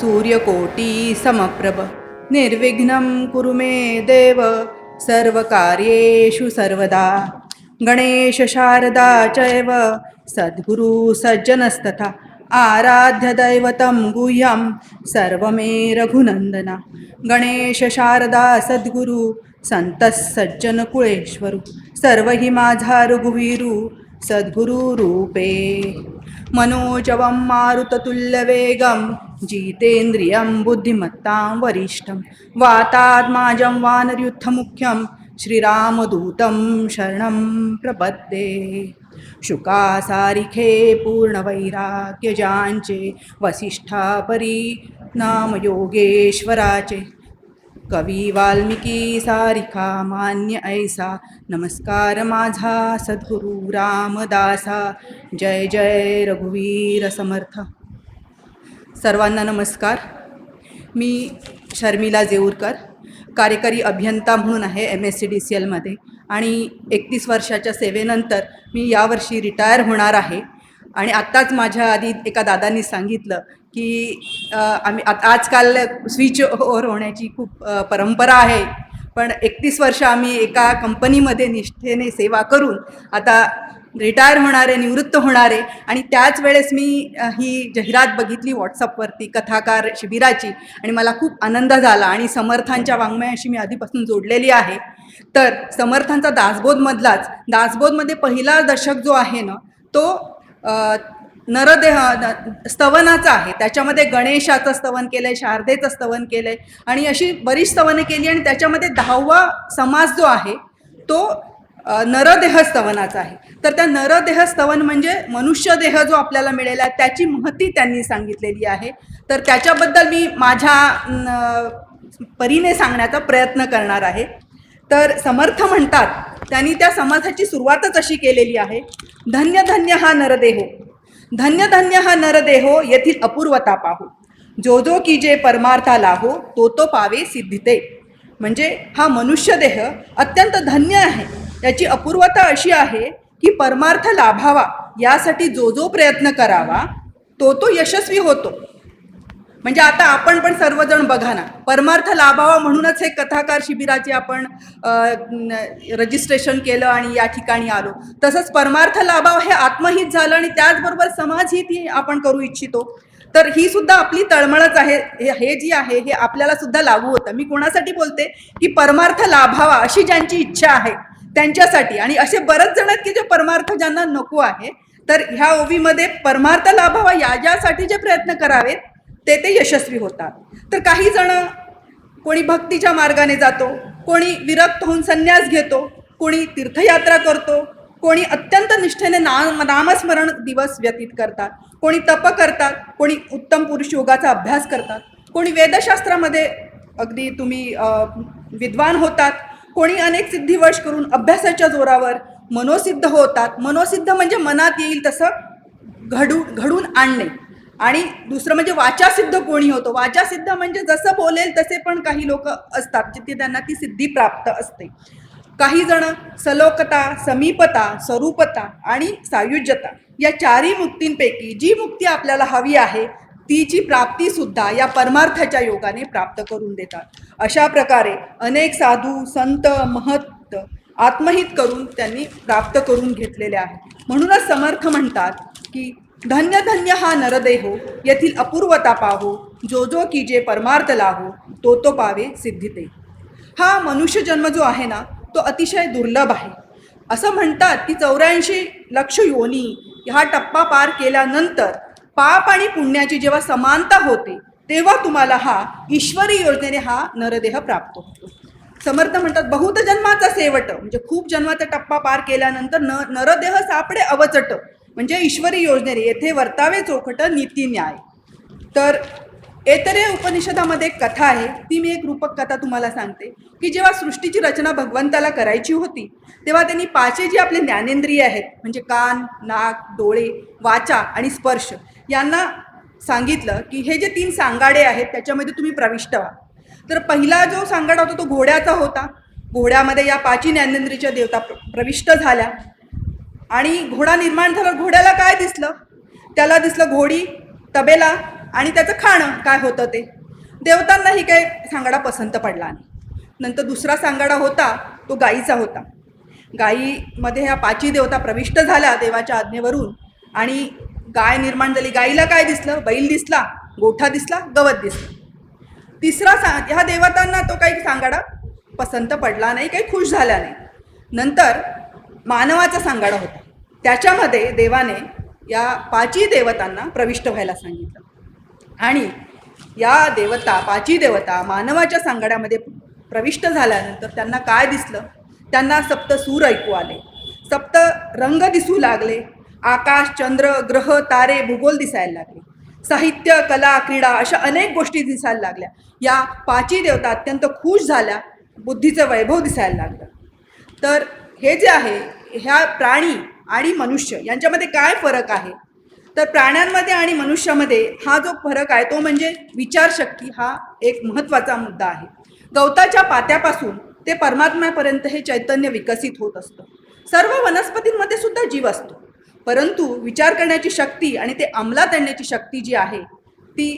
सूर्यकोटी समप्रभ। निर्विघ्नं कुरु मे देव। सर्वकार्येषु सर्वदा। गणेशशारदा चैव। सद्गुरु सज्जनस्तथा। आराध्यदैवतं गुह्यं। सर्वमे रघुनन्दना। गणेशशारदा सद्गुरु। संतः सज्जनकुळेश्वरू सर्व हि माझा रघुवीरु। सद्गुरु रूपे मनोजवं मारुततुल्यवेगं जितेन्द्रियं बुद्धिमत्तां वरिष्ठं। वातात्माजं वानर्युत्थमुख्यं श्रीरामदूतं शरणं प्रपद्ये। शुकासारिखे पूर्णवैराग्यजांचे वसिष्ठापरी नामयोगेश्वराचे। कवी वाल्मिकी सारिका मान्य ऐसा। नमस्कार माझा सद्गुरु रामदासा। जय जय रघुवीर समर्थ। सर्वांना नमस्कार. मी शर्मिला जेऊरकर कार्यकारी अभियंता म्हणून आहे M S C D C एलमध्ये आणि एकतीस वर्षाच्या सेवेनंतर मी यावर्षी रिटायर होणार आहे. आणि आत्ताच माझ्या आधी एका दादांनी सांगितलं की आम्ही आ- आजकाल स्विच ओव्हर होण्याची खूप परंपरा आहे. पण एकतीस वर्ष आम्ही एका कंपनीमध्ये निष्ठेने सेवा करून आता रिटायर होणारे निवृत्त होणारे. आणि त्याच वेळेस मी ही जाहिरात बघितली व्हॉट्सअपवरती कथाकार शिबिराची. आणि मला खूप आनंद झाला आणि समर्थांच्या वाङ्मयाशी मी आधीपासून जोडलेली आहे. तर समर्थांचा दासबोधमधलाच दासबोधमध्ये पहिला दशक जो आहे ना तो नरदेह न- स्तवनाचा आहे. त्याच्यामध्ये गणेशाचं स्तवन केलं आहे शारदेचं स्तवन केलं आहे आणि अशी बरीच स्तवनं केली आणि त्याच्यामध्ये दहावा समास जो आहे तो नरदेह स्तवनाचा आहे. तर त्या नरदेह स्तवन म्हणजे मनुष्यदेह जो आपल्याला मिळेला आहे त्याची महती त्यांनी सांगितलेली आहे. तर त्याच्याबद्दल मी माझ्या न, परीने सांगण्याचा प्रयत्न करणार आहे. तर समर्थ म्हणतात त्यांनी त्या समर्थाची सुरुवातच अशी केलेली आहे. धन्य धन्य हा नरदेहो. धन्य धन्य हा नरदेहो येथील अपूर्वता पाहू. जो जो की जे परमार्था लाहो तो तो पावे सिद्धिते. म्हणजे हा मनुष्यदेह अत्यंत धन्य आहे. त्याची अपूर्वता अशी आहे की परमार्थ लाभावा यासाठी जो जो प्रयत्न करावा तो तो यशस्वी होतो. म्हणजे आता आपण पण सर्वजण बघा ना परमार्थ लाभावा म्हणूनच हे कथाकार शिबिराचे आपण रजिस्ट्रेशन केलं आणि या ठिकाणी आलो. तसंच परमार्थ लाभावा हे आत्महित झालं आणि त्याचबरोबर समाजहित ही आपण करू इच्छितो. तर ही सुद्धा आपली तळमळच आहे हे हे जी आहे हे आपल्याला सुद्धा लागू होतं. मी कोणासाठी बोलते? की परमार्थ लाभावा अशी ज्यांची इच्छा आहे त्यांच्यासाठी. आणि असे बरेच जण आहेत की जे परमार्थ ज्यांना नको आहे तर ह्या ओवीमध्ये परमार्थ लाभावा या ज्यासाठी जे प्रयत्न करावेत ते ते यशस्वी होतात. तर काही जण कोणी भक्तीच्या मार्गाने जातो कोणी विरक्त होऊन संन्यास घेतो कोणी तीर्थयात्रा करतो कोणी अत्यंत निष्ठेने नाम नामस्मरण दिवस व्यतीत करतात कोणी तप करतात कोणी उत्तम पुरुष योगाचा अभ्यास करतात कोणी वेदशास्त्रामध्ये अगदी तुम्ही विद्वान होतात कोणी अनेक सिद्धिवश करून अभ्यासाच्या जोरावर मनोसिद्ध होतात. मनोसिद्ध म्हणजे मनात येईल तसं घडू घडून आणणे. आणि दुसरं म्हणजे वाचासिद्ध कोणी होतो. वाचासिद्ध म्हणजे जसं बोलेल तसे पण काही लोक असतात जिथे त्यांना ती सिद्धी प्राप्त असते. काही जण सलोकता समीपता स्वरूपता आणि सायुज्यता या चारही मुक्तींपैकी जी मुक्ती आपल्याला हवी आहे तीची प्राप्ती सुद्धा या परमार्थाच्या योगाने प्राप्त करून देतात. अशा प्रकारे अनेक साधू संत महत्त आत्महित करून त्यांनी प्राप्त करून घेतलेले आहे म्हणूनच समर्थ म्हणतात की धन्य धन्य हा नरदेहो येथील अपूर्वता पाहो जो जो की जे परमार्थ लाहो तो तो पावे सिद्धिते. हा मनुष्य जन्म जो आहे ना तो अतिशय दुर्लभ आहे. असं म्हणतात की चौऱ्याऐंशी लक्ष योनी हा टप्पा पार केल्यानंतर पाप आणि पुण्याची जेव्हा समानता होते तेव्हा तुम्हाला हा ईश्वरी योजनेने हा नरदेह प्राप्त होतो. समर्थ म्हणतात बहुत जन्माचा सेवट म्हणजे खूप जन्माचा टप्पा पार केल्यानंतर न नरदेह सापडे अवचट. म्हणजे ईश्वरी योजनेने येथे वर्तावे चोखट नीती न्याय. तर एतरे उपनिषदामध्ये एक कथा आहे ती मी एक रूपक कथा तुम्हाला सांगते की जेव्हा सृष्टीची रचना भगवंताला करायची होती तेव्हा त्यांनी पाचे जी आपले ज्ञानेंद्रिय आहेत म्हणजे कान नाक डोळे वाचा आणि स्पर्श यांना सांगितलं की हे जे तीन सांगाडे आहेत त्याच्यामध्ये तुम्ही प्रविष्ट व्हा. तर पहिला जो सांगाडा होता तो घोड्याचा होता. घोड्यामध्ये या पाची ज्ञानेंद्रीच्या देवता प्र- प्रविष्ट झाल्या. आणि घोडा निर्माण झाला. घोड्याला काय दिसलं? त्याला दिसलं घोडी तबेला आणि त्याचं खाणं. काय होतं ते? देवतांनाही काही सांगाडा पसंत पडला नाही. नंतर दुसरा सांगाडा होता तो गाईचा होता. गाईमध्ये ह्या पाची देवता प्रविष्ट झाल्या देवाच्या आज्ञेवरून आणि गाय निर्माण झाली. गाईला काय दिसलं? बैल दिसला गोठा दिसला गवत दिसलं. तिसरा सा ह्या देवतांना तो काही सांगाडा? पसंत पडला नाही काही खुश झाला नाही. नंतर मानवाचा सांगाडा होता. त्याच्यामध्ये देवाने या पाची देवतांना प्रविष्ट व्हायला सांगितलं. आणि या देवता पाची देवता मानवाच्या सांगाड्यामध्ये प्रविष्ट झाल्यानंतर त्यांना काय दिसलं? त्यांना सप्त सूर ऐकू आले. सप्त रंग दिसू लागले. आकाश चंद्र ग्रह तारे भूगोल दिसायला लागले. साहित्य कला क्रीडा अशा अनेक गोष्टी दिसायला लागल्या. या पाची देवता अत्यंत खुश झाल्या. बुद्धीचं वैभव दिसायला लागलं. तर हे जे आहे ह्या प्राणी आणि मनुष्य यांच्यामध्ये काय फरक आहे? तर प्राण्यांमध्ये आणि मनुष्यामध्ये हा जो फरक आहे तो म्हणजे विचारशक्ती हा एक महत्त्वाचा मुद्दा आहे. गवताच्या पात्यापासून ते परमात्म्यापर्यंत हे चैतन्य विकसित होत असतं. सर्व वनस्पतींमध्ये सुद्धा जीव असतो. परंतु विचार करण्याची शक्ती आणि ते अंमलात आणण्याची शक्ती जी आहे ती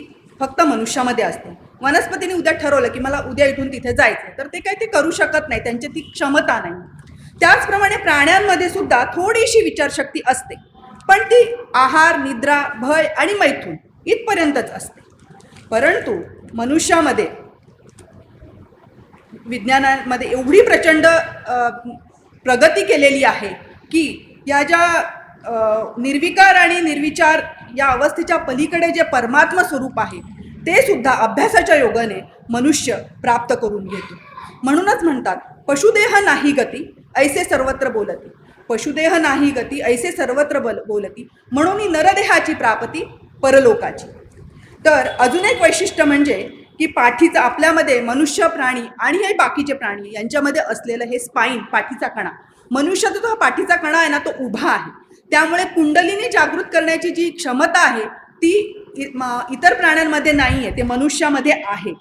फक्त मनुष्यामध्ये असते. वनस्पतीने उद्या ठरवलं की मला उद्या इथून तिथे जायचं तर ते काही ते करू शकत नाही त्यांची ती क्षमता नाही. त्याचप्रमाणे प्राण्यांमध्ये सुद्धा थोडीशी विचारशक्ती असते पण ती आहार निद्रा भय आणि मैथून इथपर्यंतच असते. परंतु मनुष्यामध्ये विज्ञानामध्ये एवढी प्रचंड प्रगती केलेली आहे की या ज्या निर्विकार आणि निर्विचार या अवस्थेच्या पलीकडे जे परमात्मा स्वरूप आहे ते सुद्धा अभ्यासाच्या योगाने मनुष्य प्राप्त करून घेतो. म्हणूनच म्हणतात पशुदेह नाही गती ऐसे सर्वत्र बोलती. पशुदेह नाही गती ऐसे सर्वत्र बल बोलती. म्हणून नरदेहाची प्राप्ती परलोकाची. तर अजून एक वैशिष्ट्य म्हणजे की पाठीचा आपल्यामध्ये मनुष्य प्राणी आणि हे बाकीचे प्राणी यांच्यामध्ये असलेलं हे स्पाईन पाठीचा कणा. मनुष्याचा जो हा पाठीचा कणा आहे ना तो उभा आहे. त्यामुळे कुंडलीने जागृत करण्याची जी क्षमता आहे ती इतर प्राण्यांमध्ये नाही आहे ते मनुष्यामध्ये आहे.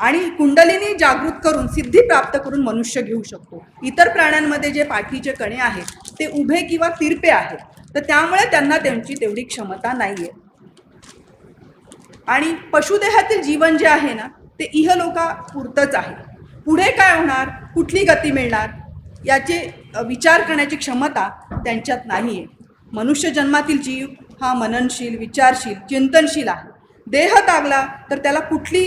आणि कुंडलीने जागृत करून सिद्धी प्राप्त करून मनुष्य घेऊ शकतो. इतर प्राण्यांमध्ये जे पाठीचे कणे आहेत ते उभे किंवा तिरपे आहेत. तर त्यामुळे त्यांना त्यांची तेवढी क्षमता नाही आहे आणि पशुदेहातील जीवन जे आहे ना ते इहलोका पुरतंच आहे. पुढे काय होणार? कुठली गती मिळणार? याचे विचार करण्याची क्षमता त्यांच्यात नाही आहे मनुष्य जन्मातील जीव हा मननशील विचारशील चिंतनशील आहे. देह तागला तर त्याला कुठली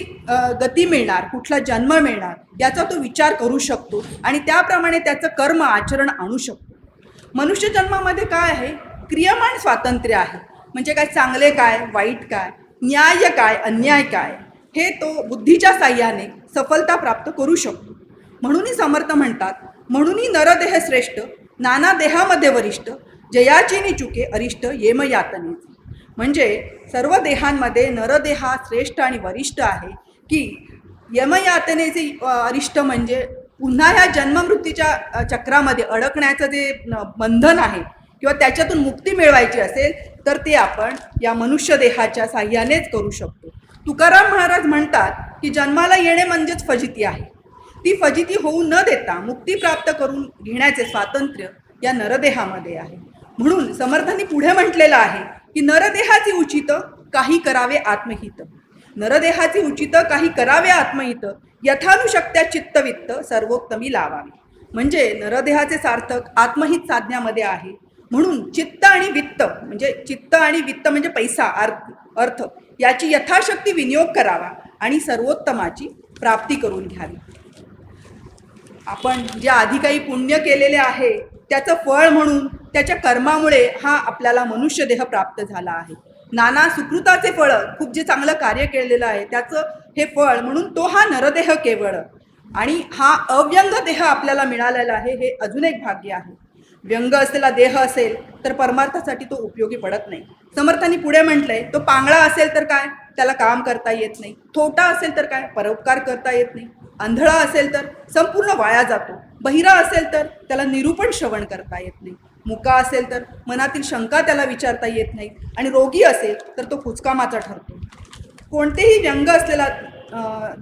गती मिळणार कुठला जन्म मिळणार याचा तो विचार करू शकतो आणि त्याप्रमाणे त्याचं कर्म आचरण आणू शकतो. मनुष्य जन्मामध्ये काय आहे? क्रियमान स्वातंत्र्य आहे. म्हणजे काय? चांगले काय? वाईट काय? न्याय काय? अन्याय काय? हे तो बुद्धीच्या साह्याने सफलता प्राप्त करू शकतो. म्हणूनही समर्थ म्हणतात म्हणूनही नरदेह श्रेष्ठ नाना देहामध्ये वरिष्ठ जयाची नि चुके अरिष्ट येमयातनेचे. म्हणजे सर्व देहांमध्ये नरदेह हा श्रेष्ठ आणि वरिष्ठ आहे की यमयातनेचे अरिष्ट म्हणजे पुन्हा ह्या जन्ममृत्यूच्या चक्रामध्ये अडकण्याचं जे बंधन आहे किंवा त्याच्यातून मुक्ती मिळवायची असेल तर ते आपण या मनुष्य देहाच्या साह्यानेच करू शकतो. तुकाराम महाराज म्हणतात की जन्माला येणे म्हणजेच फजिती आहे. ती फजिती होऊ न देता मुक्ती प्राप्त करून घेण्याचे स्वातंत्र्य या नरदेहामध्ये आहे. म्हणून समर्थांनी पुढे म्हटलेलं आहे की नरदेहाची उचित काही करावे आत्महित. नरदेहाची उचित काही करावे आत्महित यथानुशक्त्या चित्तवित्त सर्वोत्तमी लावावे. म्हणजे नरदेहाचे सार्थक आत्महित साधण्यामध्ये आहे. म्हणून चित्त आणि वित्त म्हणजे चित्त आणि वित्त म्हणजे पैसा अर्थ अर्थ याची यथाशक्ती विनियोग करावा आणि सर्वोत्तमाची प्राप्ती करून घ्यावी. आपण जे आधी काही पुण्य केलेले आहे त्याचं फळ म्हणून त्याच्या कर्मामुळे हा आपल्याला मनुष्य देह प्राप्त झाला आहे. नाना सुकृताचे फळ खूप जे चांगलं कार्य केलेलं आहे त्याचं हे फळ म्हणून तो हा नरदेह केवळ. आणि हा अव्यंग देह आपल्याला मिळालेला आहे हे अजून एक भाग्य आहे. व्यंग असलेला देह असेल तर परमार्थासाठी तो उपयोगी पडत नाही. समर्थांनी पुढे म्हटलंय तो पांगळा असेल तर काय? त्याला काम करता येत नाही. थोटा असेल तर काय? परोपकार करता येत नाही. आंधळा असेल तर संपूर्ण वाया जातो. बहिरा असेल तर त्याला निरूपण श्रवण करता येत नाही. मुका असेल तर मनातील शंका त्याला विचारता येत नाही आणि रोगी असेल तर तो कुचकामाचा ठरतो. कोणतेही व्यंग असलेला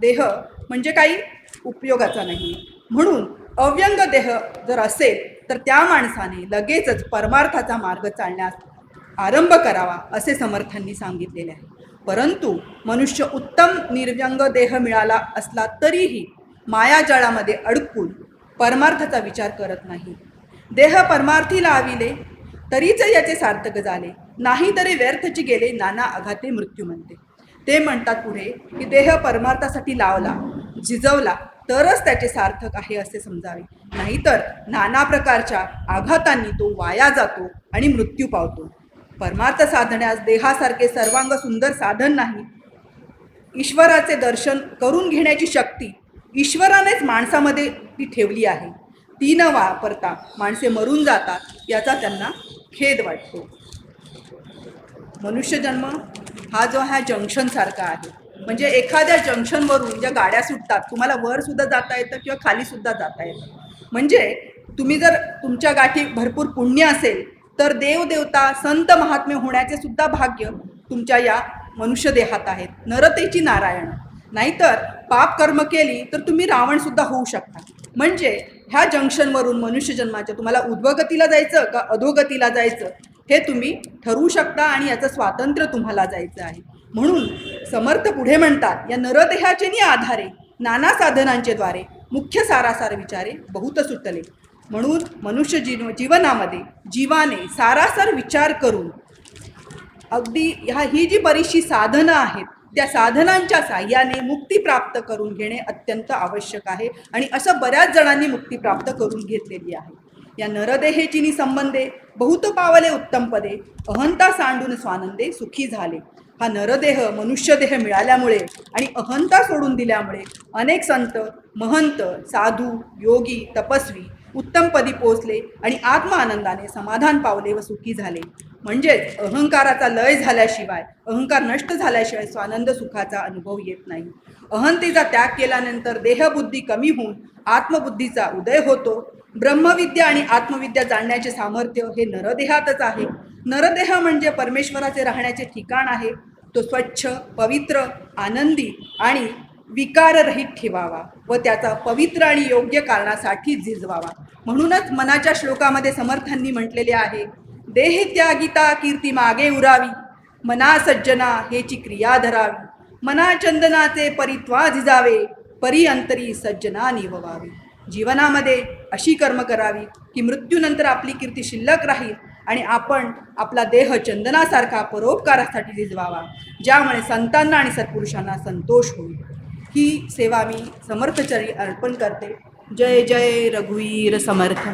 देह म्हणजे काही उपयोगाचा नाही. म्हणून अव्यंग देह जर असेल तर त्या माणसाने लगेचच परमार्थाचा मार्ग चालण्यास आरंभ करावा असे समर्थांनी सांगितलेले आहे. परंतु मनुष्य उत्तम निर्व्यंग देह मिळाला असला तरीही मायाजाळामध्ये अडकून परमार्थाचा विचार करत नाही. देह परमार्थी लाविले तरीच याचे सार्थक झाले. नाही तरी व्यर्थची गेले नाना आघाते मृत्यू म्हणते. ते म्हणतात पुढे की देह परमार्थासाठी लावला झिजवला तरच त्याचे सार्थक आहे असे समजावे. नाहीतर नाना प्रकारच्या आघातांनी तो वाया जातो आणि मृत्यू पावतो. परमार्थ साधण्यास देहासारखे सर्वांग सुंदर साधन नाही. ईश्वराचे दर्शन करून घेण्याची शक्ती ईश्वरानेच माणसामध्ये ती ठेवली आहे. ती न वापरता. माणसे मरून जातात याचा त्यांना खेद वाटतो. मनुष्यजन्म हा जो हा जंक्शनसारखा आहे. म्हणजे एखाद्या जंक्शनवरून ज्या गाड्या सुटतात तुम्हाला वर सुद्धा जाता येतं किंवा खाली सुद्धा जाता येतं. म्हणजे तुम्ही जर तुमच्या गाठी भरपूर पुण्य असेल तर देवदेवता संत महात्मे होण्याचे सुद्धा भाग्य तुमच्या या मनुष्य देहात आहेत. नरतेची नारायण. नाहीतर पाप कर्म केली तर तुम्ही रावण सुद्धा होऊ शकता. म्हणजे ह्या जंक्शनवरून मनुष्य जन्माच्या तुम्हाला उद्वगतीला जायचं का अधोगतीला जायचं हे तुम्ही ठरवू शकता आणि याचं स्वातंत्र्य तुम्हाला जायचं आहे. म्हणून समर्थ पुढे म्हणतात या नरदेहाचे नि आधारे नाना साधनांचे द्वारे मुख्य सारासार विचारे बहुत सुटले. म्हणून मनुष्य जीव जीवनामध्ये जीवाने सारासार विचार करून अगदी ह्या ही जी बरीचशी साधनं आहेत त्या साधनांच्या साह्याने मुक्ती प्राप्त करून घेणे अत्यंत आवश्यक आहे. आणि असं बऱ्याच जणांनी मुक्ती प्राप्त करून घेतलेली आहे. या नरदेहेचिनी संबंधे बहुत पावले उत्तम पदे अहंता सांडून स्वानंदे सुखी झाले. हा नरदेह मनुष्यदेह मिळाल्यामुळे आणि अहंता सोडून दिल्यामुळे अनेक संत महंत साधू योगी तपस्वी उत्तमपदी पोचले आणि आत्म आनंदाने समाधान पावले व सुखी झाले. म्हणजेच अहंकाराचा लय झाल्याशिवाय अहंकार नष्ट झाल्याशिवाय स्वानंद सुखाचा अनुभव येत नाही. अहंतेचा त्याग केल्यानंतर देहबुद्धी कमी होऊन आत्मबुद्धीचा उदय होतो. ब्रह्मविद्या आणि आत्मविद्या जाणण्याचे सामर्थ्य हे नरदेहातच आहे. नरदेह म्हणजे परमेश्वराचे राहण्याचे ठिकाण आहे. तो स्वच्छ पवित्र आनंदी आणि विकाररहित ठेवावा व त्याचा पवित्र आणि योग्य कारणासाठी झिजवावा. म्हणूनच मनाच्या श्लोकामध्ये समर्थांनी म्हटलेले आहे देह त्यागिता कीर्ती मागे उरावी मना सज्जना हेची क्रिया धरावी. मना चंदनाचे परित्वा झिजावे परी अंतरी सज्जना निववावी. जीवनामध्ये अशी कर्म करावी की मृत्यूनंतर आपली कीर्ती शिल्लक राहील आणि आपण आपला देह चंदनासारखा परोपकारासाठी झिजवावा ज्यामुळे संतांना आणि सत्पुरुषांना संतोष होईल. ही सेवा मी समर्थचरी अर्पण करते. जय जय रघुवीर समर्थ.